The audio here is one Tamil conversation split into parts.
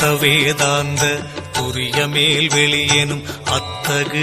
சுத்த வேதாந்த துரிய மேல் வெளியெனும் அத்தகு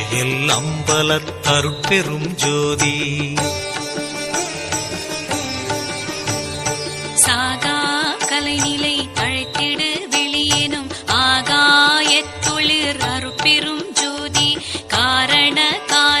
அம்பல தருப்பெரும் ஜோதி. சாகா கலைநிலை அழைத்திடு வெளியேனும் ஆகாயத்தொழிற் அருட்பெரும் ஜோதி. காரண காரியம்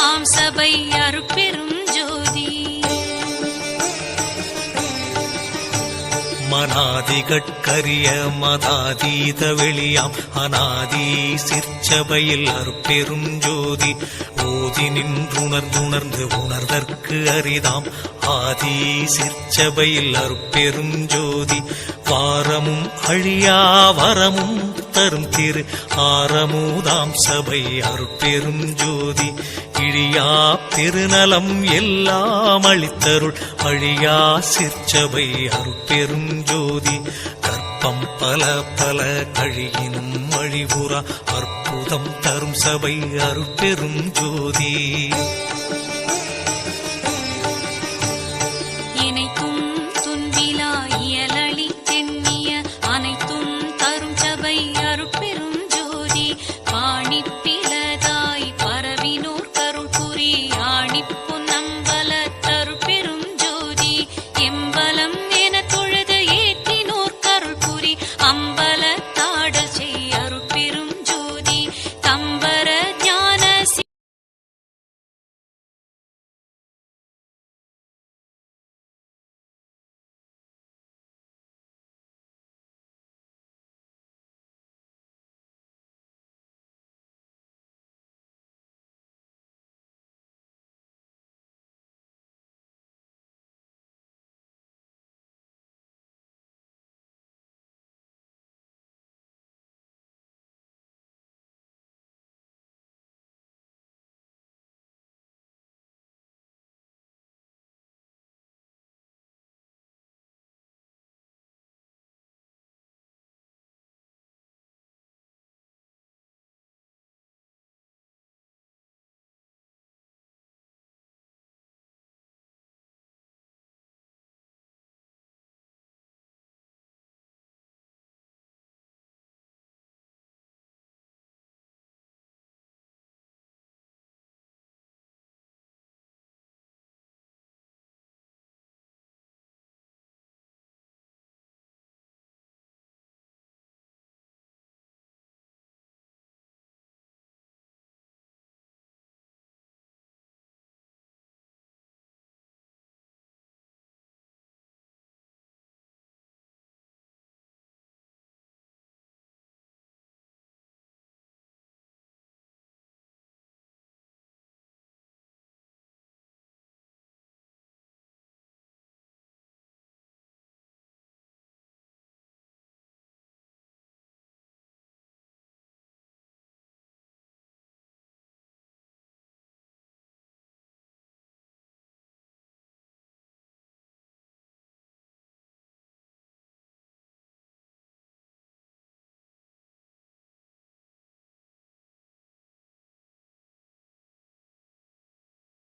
மனாதிகட்கரிய மதாதீத வெளியாம். அநாதி சிற்சபையில் அற்பெருஞ்சோதி ஓதி நின்றுணர்ந்துணர்ந்து உணர்தற்கு அரிதாம். ஆதி சிற்சபையில் அற்பெரும் ஜோதி. வாரமும் அழியா வரமும் தரும் திரு ஆரமுதாம் சபை அற்பெரும் ஜோதி. இழியா பெருநலம் எல்லாம் அளித்தருள் அழியா சிற்சபை அற்பெரும் ஜோதி. கற்பம் பல பல கழியினும் அழிவுறா அற்புதம் தரும் சபை அருட்பெரும் ஜோதி.